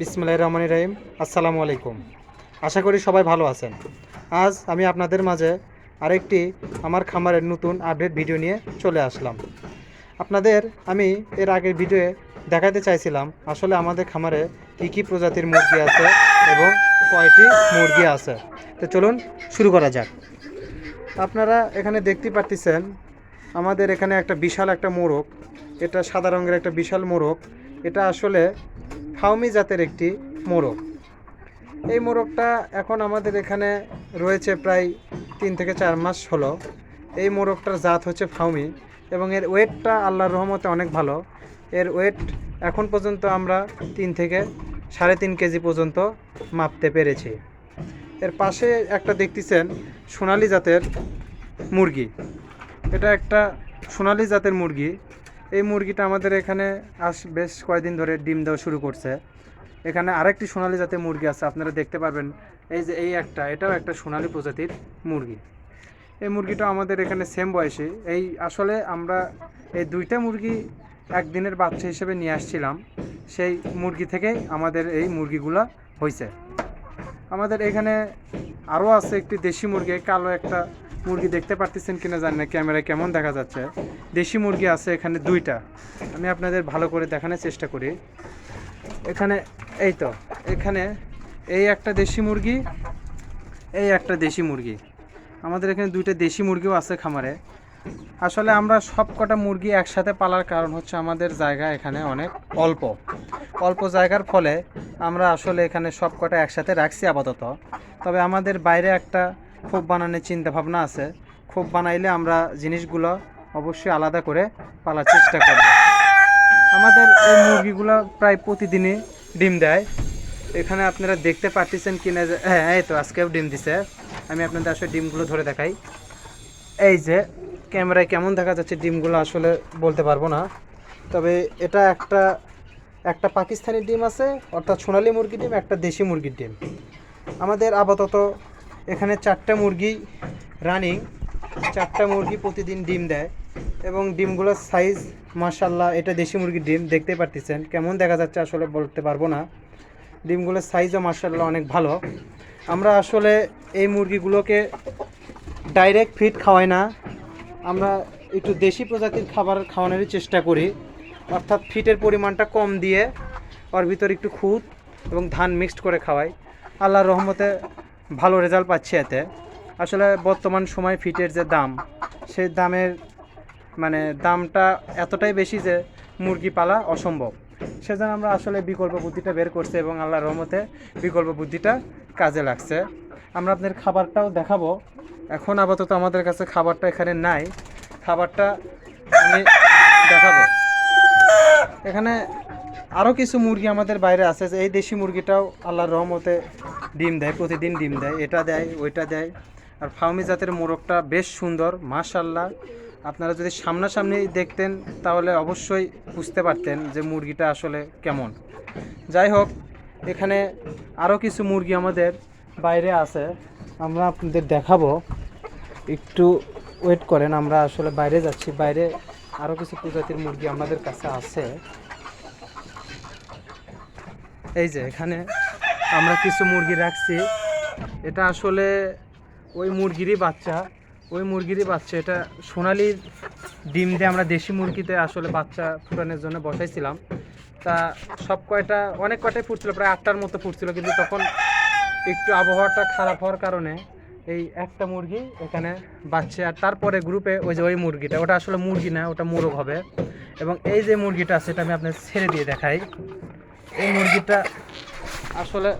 বিসমুল্লাহ রহমান রাহিম। আসসালামু আলাইকুম। আশা করি সবাই ভালো আছেন। আজ আমি আপনাদের মাঝে আরেকটি আমার খামারের নতুন আপডেট ভিডিও নিয়ে চলে আসলাম। আপনাদের আমি এর আগের ভিডিওয়ে দেখাতে চাইছিলাম আসলে আমাদের খামারে কী কী প্রজাতির মুরগি আছে এবং কয়টি মুরগি আছে। তো চলুন শুরু করা যাক। আপনারা এখানে দেখতে পারতেছেন, আমাদের এখানে একটা বিশাল একটা মোরগ। এটা সাদা রঙের একটা বিশাল মোরগ। এটা আসলে ফাউমি জাতের একটি মোরগ। এই মোরগটা এখন আমাদের এখানে রয়েছে প্রায় তিন থেকে চার মাস হলো। এই মোরগটার জাত হচ্ছে ফাউমি এবং এর ওয়েটটা আল্লাহর রহমতে অনেক ভালো। এর ওয়েট এখন পর্যন্ত আমরা তিন থেকে সাড়ে তিন কেজি পর্যন্ত মাপতে পেরেছি। এর পাশে একটা দেখতেছেন সোনালি জাতের মুরগি। এটা একটা সোনালি জাতের মুরগি। এই মুরগিটা আমাদের এখানে আস বেশ কয়েকদিন ধরে ডিম দেওয়া শুরু করছে। এখানে আরেকটি সোনালি জাতের মুরগি আছে, আপনারা দেখতে পারবেন। এই যে এই একটা, এটাও একটা সোনালি প্রজাতির মুরগি। এই মুরগিটা আমাদের এখানে সেম বয়সে। এই আসলে আমরা এই দুইটা মুরগি একদিনের বাচ্চা হিসেবে নিয়ে আসছিলাম। সেই মুরগি থেকেই আমাদের এই মুরগিগুলা হয়েছে আমাদের এখানে আরও আছে একটি দেশি মুরগি, কালো একটা মুরগি দেখতে পারতেছেন কিনা জানি না, ক্যামেরায় কেমন দেখা যাচ্ছে। দেশি মুরগি আছে এখানে দুইটা। আমি আপনাদের ভালো করে দেখানোর চেষ্টা করি। এখানে, এই তো, এখানে এই একটা দেশি মুরগি, এই একটা দেশি মুরগি। আমাদের এখানে দুইটা দেশি মুরগিও আছে খামারে। আসলে আমরা সব কটা মুরগি একসাথে পালার কারণ হচ্ছে আমাদের জায়গা এখানে অনেক অল্প। অল্প জায়গার ফলে আমরা আসলে এখানে সব কটা একসাথে রাখছি আপাতত। তবে আমাদের বাইরে একটা খোপ বানানোর চিন্তা ভাবনা আছে। খোপ বানাইলে আমরা জিনিসগুলো অবশ্যই আলাদা করে পালার চেষ্টা করব। আমাদের এই মুরগিগুলো প্রায় প্রতিদিনই ডিম দেয়। এখানে আপনারা দেখতে পারতেছেন কিনা যে হ্যাঁ এই তো আজকেও ডিম দিছে। আমি আপনাদের আসলে ডিমগুলো ধরে দেখাই। এই যে, ক্যামেরায় কেমন দেখা যাচ্ছে ডিমগুলো আসলে বলতে পারব না। তবে এটা একটা একটা পাকিস্তানি ডিম আছে, অর্থাৎ সোনালী মুরগির ডিম, একটা দেশি মুরগির ডিম। আমাদের আপাতত এখানে চারটা মুরগি রানিং চারটা মুরগি প্রতিদিন ডিম দেয় এবং ডিমগুলোর সাইজ মার্শাল্লাহ এটা দেশি মুরগির ডিম, দেখতে পারতেছেন। কেমন দেখা যাচ্ছে আসলে বলতে পারব না। ডিমগুলোর সাইজও মার্শাল্লাহ অনেক ভালো। আমরা আসলে এই মুরগিগুলোকে ডাইরেক্ট ফিড খাওয়াই না। আমরা একটু দেশি প্রজাতির খাবার খাওয়ানোরই চেষ্টা করি। অর্থাৎ ফিটের পরিমাণটা কম দিয়ে ওর ভিতর একটু খুদ এবং ধান মিক্সড করে খাওয়াই। আল্লাহর রহমতে ভালো রেজাল্ট পাচ্ছি এতে। আসলে বর্তমান সময় ফিটের যে দাম, সেই দামের মানে দামটা এতটাই বেশি যে মুরগি পালা অসম্ভব। সেজন্য আমরা আসলে বিকল্প বুদ্ধিটা বের করছি এবং আল্লাহর রহমতে বিকল্প বুদ্ধিটা কাজে লাগছে। আমরা আপনাদের খাবারটাও দেখাবো। এখন আপাতত আমাদের কাছে খাবারটা এখানে নাই। খাবারটা আমি দেখাবো। এখানে আরও কিছু মুরগি আমাদের বাইরে আছে। যে এই দেশি মুরগিটাও আল্লাহর রহমতে ডিম দেয়, প্রতিদিন ডিম দেয়। এটা দেয়, ওইটা দেয়। আর ফাউমি জাতের মোরগটা বেশ সুন্দর মাশাল্লাহ আপনারা যদি সামনাসামনি দেখতেন, তাহলে অবশ্যই বুঝতে পারতেন যে মুরগিটা আসলে কেমন। যাই হোক, এখানে আরও কিছু মুরগি আমাদের বাইরে আছে। আমরা আপনাদের দেখাবো। একটু ওয়েট করেন, আমরা আসলে বাইরে যাচ্ছি। বাইরে আরও কিছু প্রজাতির মুরগি আমাদের কাছে আছে। এই যে এখানে আমরা কিছু মুরগি রাখছি। এটা আসলে ওই মুরগিরই বাচ্চা। ওই মুরগিরই বাচ্চা। এটা সোনালির ডিম দিয়ে আমরা দেশি মুরগিতে আসলে বাচ্চা ফুটানোর জন্য বসাইছিলাম। তা সব কয়টা, অনেক কয়টাই ফুটছিল, প্রায় আটটার মতো ফুটছিল, কিন্তু তখন একটু আবহাওয়াটা খারাপ হওয়ার কারণে এই একটা মুরগি এখানে বাচ্চা। আর তারপরে গ্রুপে ওই যে ওই মুরগিটা, ওটা আসলে মুরগি না, ওটা মোরগ হবে। এবং এই যে মুরগিটা আছে, এটা আমি আপনার ছেড়ে দিয়ে দেখাই। এই মুরগিটা আসলে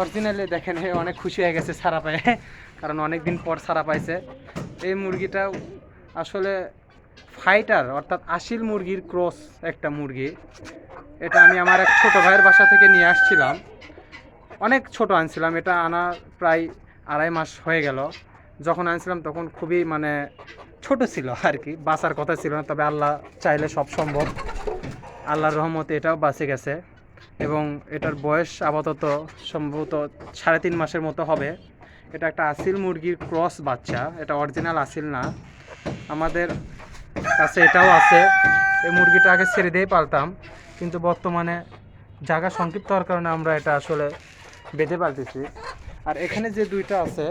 অরিজিনালি দেখেন অনেক খুশি হয়ে গেছে সারা পায়ে, কারণ অনেক দিন পর সারা পাইছে। এই মুরগিটা আসলে ফাইটার অর্থাৎ আসিল মুরগির ক্রস একটা মুরগি। এটা আমি আমার এক ছোটো ভাইয়ের বাসা থেকে নিয়ে আসছিলাম। অনেক ছোট আনছিলাম, এটা আনা প্রায় আড়াই মাস হয়ে গেল। যখন আনছিলাম তখন খুবই মানে ছোট ছিল আর কি, বাঁচার কথা ছিল না, তবে আল্লাহ চাইলে সব সম্ভব। আল্লাহর রহমতে এটাও বাঁচে গেছে এবং এটার বয়স আপাতত সম্ভবত সাড়ে তিন মাসের মতো হবে। এটা একটা আসিল মুরগির ক্রস বাচ্চা, এটা অরিজিনাল আসিল না। আমাদের কাছে এটাও আছে। এই মুরগিটা আগে ছেড়ে দিয়েই পালতাম, কিন্তু বর্তমানে জায়গা সংক্ষিপ্ত হওয়ার কারণে আমরা এটা আসলে বেঁধে পারতেছি আর এখানে যে দুইটা আছে,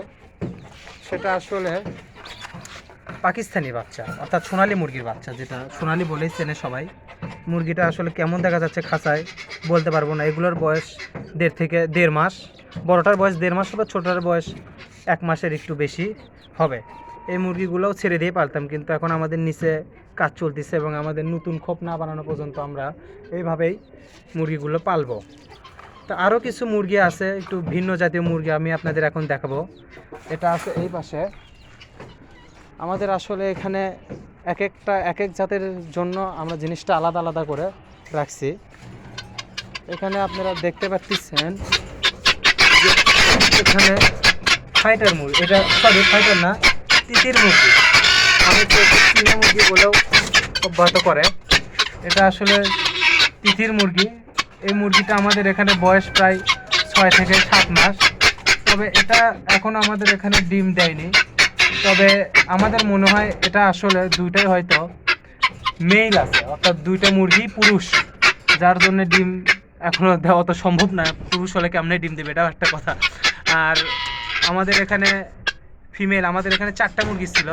সেটা আসলে পাকিস্তানি বাচ্চা, অর্থাৎ সোনালি মুরগির বাচ্চা, যেটা সোনালি বলেই চেনে সবাই। মুরগিটা আসলে কেমন দেখা যাচ্ছে খাঁচায় বলতে পারব না। এগুলোর বয়স দেড় থেকে দেড় মাস। বড়টার বয়স দেড় মাস হবে, ছোটোটার বয়স এক মাসের একটু বেশি হবে। এই মুরগিগুলোও ছেড়ে দিয়ে পারতাম কিন্তু এখন আমাদের নিচে কাজ চলতেছে এবং আমাদের নতুন খোপ না বানানো পর্যন্ত আমরা এইভাবেই মুরগিগুলো পালবো। তো আরও কিছু মুরগি আছে, একটু ভিন্ন জাতীয় মুরগি আমি আপনাদের এখন দেখাবো। এটা আছে এই পাশে। আমাদের আসলে এখানে এক একটা, এক এক জাতের জন্য আমরা জিনিসটা আলাদা আলাদা করে রাখছি। এখানে আপনারা দেখতে পাচ্ছেন এখানে ফাইটার মুরগি, এটা সরি ফাইটার না, তিতির মুরগি। আমি তো চীনা মুরগি বলেও অব্যাহত করে। এটা আসলে তিতির মুরগি। এই মুরগিটা আমাদের এখানে বয়স প্রায় ছয় থেকে সাত মাস। তবে এটা এখন আমাদের এখানে ডিম দেয়নি। তবে আমাদের মনে হয় এটা আসলে দুইটাই হয়তো মেইল আছে, অর্থাৎ দুইটা মুরগি পুরুষ, যার জন্য ডিম এখনও দেওয়া তো সম্ভব না। পুরুষ হলে কেমনে ডিম দেবে? এটাও একটা কথা। আর আমাদের এখানে ফিমেল আমাদের এখানে চারটা মুরগি ছিল।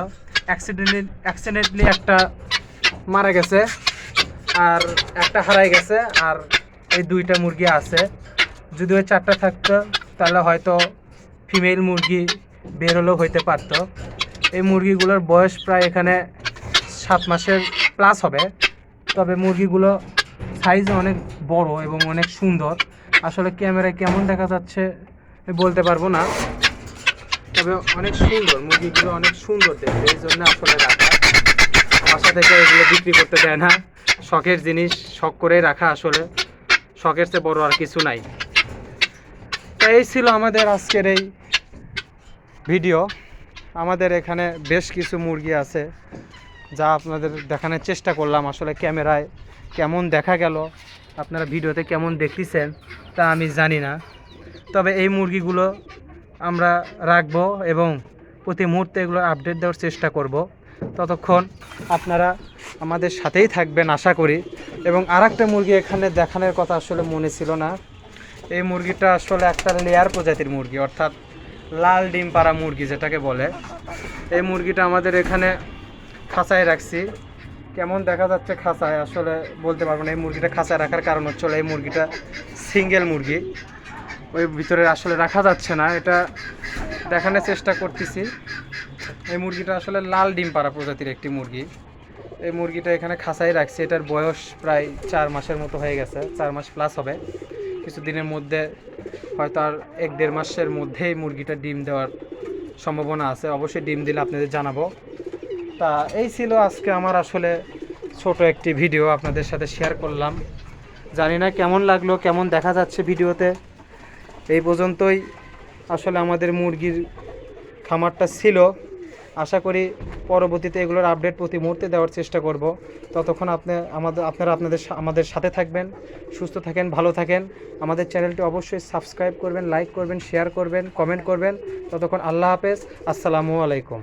অ্যাক্সিডেন্টলি অ্যাক্সিডেন্টলি একটা মারা গেছে, আর একটা হারাই গেছে, আর এই দুইটা মুরগি আছে। যদি ওই চারটা থাকতো, তাহলে হয়তো ফিমেল মুরগি বেরোলেও হইতে পারতো। এই মুরগিগুলোর বয়স প্রায় এখানে সাত মাসের প্লাস হবে। তবে মুরগিগুলো সাইজ অনেক বড় এবং অনেক সুন্দর। আসলে ক্যামেরায় কেমন দেখা যাচ্ছে বলতে পারব না। তবে অনেক সুন্দর, মুরগিগুলো অনেক সুন্দর দেখতে, এই জন্য আসলে রাখা। বাসা থেকে এগুলো বিক্রি করতে দেয় না। শখের জিনিস, শখ করে রাখা আসলে। শখের চেয়ে বড় আর কিছু নাই। তো এই ছিল আমাদের আজকের এই ভিডিও আমাদের এখানে বেশ কিছু মুরগি আছে, যা আপনাদের দেখানোর চেষ্টা করলাম আসলে ক্যামেরায় কেমন দেখা গেল, আপনারা ভিডিওতে কেমন দেখতেছেন তা আমি জানি না। তবে এই মুরগিগুলো আমরা রাখব এবং প্রতি মুহূর্তে এগুলো আপডেট দেওয়ার চেষ্টা করব। ততক্ষণ আপনারা আমাদের সাথেই থাকবেন আশা করি। এবং আর মুরগি এখানে দেখানোর কথা আসলে মনে ছিল না। এই মুরগিটা আসলে একটা লেয়ার প্রজাতির মুরগি, অর্থাৎ লাল ডিম পাড়া মুরগি যেটাকে বলে। এই মুরগিটা আমাদের এখানে খাঁচায় রাখছি। কেমন দেখা যাচ্ছে খাঁচায়, আসলে বলতে পারব না। এই মুরগিটা খাঁচায় রাখার কারণ হচ্ছে এই মুরগিটা সিঙ্গেল মুরগি। ওই ভিতরে আসলে রাখা যাচ্ছে না, এটা দেখানোর চেষ্টা করতেছি। এই মুরগিটা আসলে লাল ডিম পাড়া প্রজাতির একটি মুরগি। এই মুরগিটা এখানে খাঁচাই রাখছি। এটার বয়স প্রায় চার মাসের মতো হয়ে গেছে, চার মাস প্লাস হবে। কিছুদিনের মধ্যে, হয়তো আর এক দেড় মাসের মধ্যেই মুরগিটা ডিম দেওয়ার সম্ভাবনা আছে। অবশ্যই ডিম দিলে আপনাদের জানাব। তা এই ছিল আজকে আমার আসলে ছোট একটি ভিডিও আপনাদের সাথে শেয়ার করলাম। জানি না কেমন লাগল, কেমন দেখা যাচ্ছে ভিডিওতে। এই পর্যন্তই আসলে আমাদের মুরগির খামারটা ছিল। আশা করি পরবর্তীতে এগুলোর আপডেট প্রতি মুহূর্তে দেওয়ার চেষ্টা করব। ততক্ষণ আপনি আমাদের, আপনারা আপনাদের আমাদের সাথে থাকবেন, সুস্থ থাকেন, ভালো থাকেন। আমাদের চ্যানেলটি অবশ্যই সাবস্ক্রাইব করবেন লাইক করবেন শেয়ার করবেন কমেন্ট করবেন। ততক্ষণ আল্লাহ হাফেজ। আসসালামু আলাইকুম।